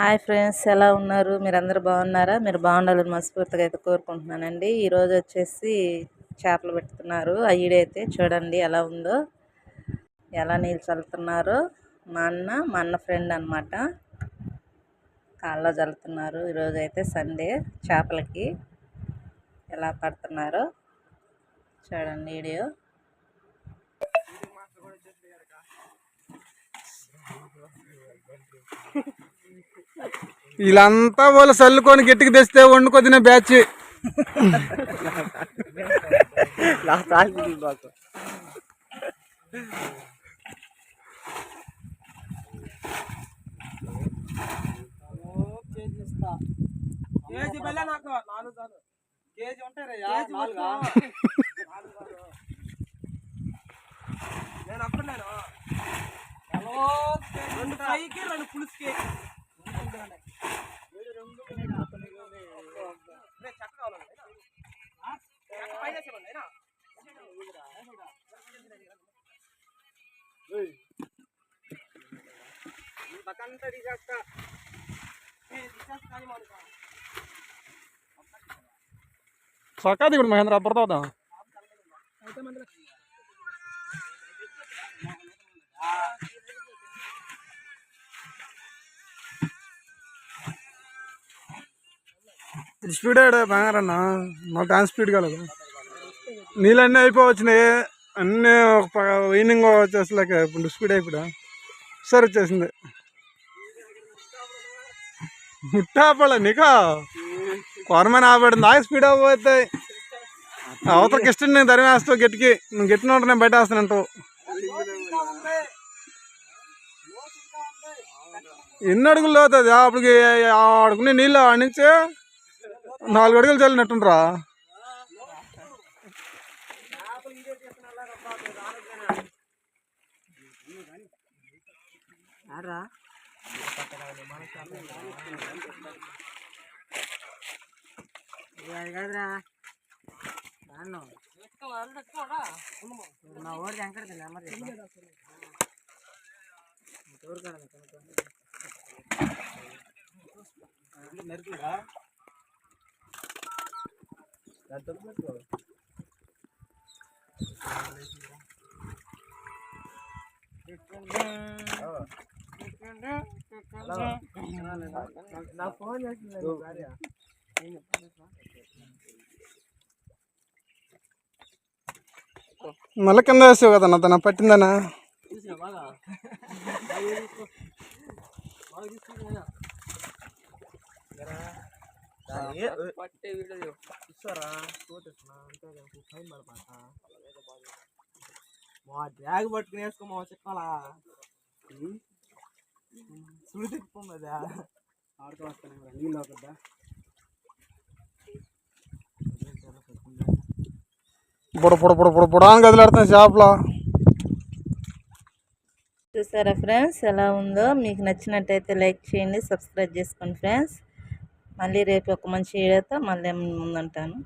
Hi friends ఎలా ఉన్నారు? మీరు అందరు బాగున్నారా? మీరు బాగుండాలని మనస్ఫూర్తిగా అయితే కోరుకుంటున్నానండి. ఈరోజు వచ్చేసి చేపలు పెడుతున్నారు. అయితే చూడండి ఎలా ఉందో ఎలా నీళ్ళు చల్లుతున్నారో. మా అన్న మా అన్న ఫ్రెండ్ అనమాట కాళ్ళలో చల్లుతున్నారు. ఈరోజు అయితే సండే చేపలకి ఎలా పడుతున్నారో చూడండి వీడియో. వీళ్ళంతా వాళ్ళు చల్లుకొని గట్టికి తెస్తే వండుకో తినే బ్యాచ్. కేజీ బెల్ల నాకు నాలుగు చాలు కేజీ ఉంటాయి నాలుగు నేను రెండు ఫ్రైకి రెండు పులుసుకి. కావాలి చెక్క పైన వేసేవాళ్ళు, అయినా? ఈ బకంతా ఇప్పుడు స్పీడ్ ఆడే బంగారన్న నా డాన్స్ స్పీడ్ నీళ్ళు నీళ్ళన్నీ అయిపోవచ్చినాయి. అన్నీ ఒక వైనింగ్ వచ్చేసలేక ఇప్పుడు స్పీడ్ అయిపోయా సరే వచ్చేసింది. ముట్టాపడ నీకా? కొరమైన ఆపడింది ఆగి స్పీడ్ అయిపోతాయి అవతల కిష్టం నేను దరివేస్తావు గట్టికి. నువ్వు గట్టిన ఉంటే నేను బయట వేస్తానంటావు ఎన్ని అడుగులు అవుతుంది అప్పటికి అడుగునే నీళ్ళు ఆడి నాలుగు అడుగులు చల్లినట్టుండ్రా. కాదురా. దాన్ని. నా ఓడి వెంకటది నెంబర్ నరుకుడా నా ఫోన్ చేసింది భార్య మళ్ళీ కింద వేసావు కదా తన పట్టిందనా బాగా పట్టే వీడియో ఇస్తారా? చూపిస్తున్నా అంతే ఫైన్ పడతా మా బ్యాగ్ పట్టుకుని వేసుకోమా చెప్పాలా? సుడి తిప్పుకోమదా ఆడుతూ వస్తాను నీళ్ళు అవుతుందా బుడ బుడ బుడ బుడ బుడ అని కదిలాడుతున్నాయి చేపల చూసారా ఫ్రెండ్స్ ఎలా ఉందో? మీకు నచ్చినట్టయితే లైక్ చేయండి సబ్స్క్రైబ్ చేసుకోండి ఫ్రెండ్స్. మళ్ళీ రేపు ఒక మంచి వీడియోతో మళ్ళీ ముందుంటాను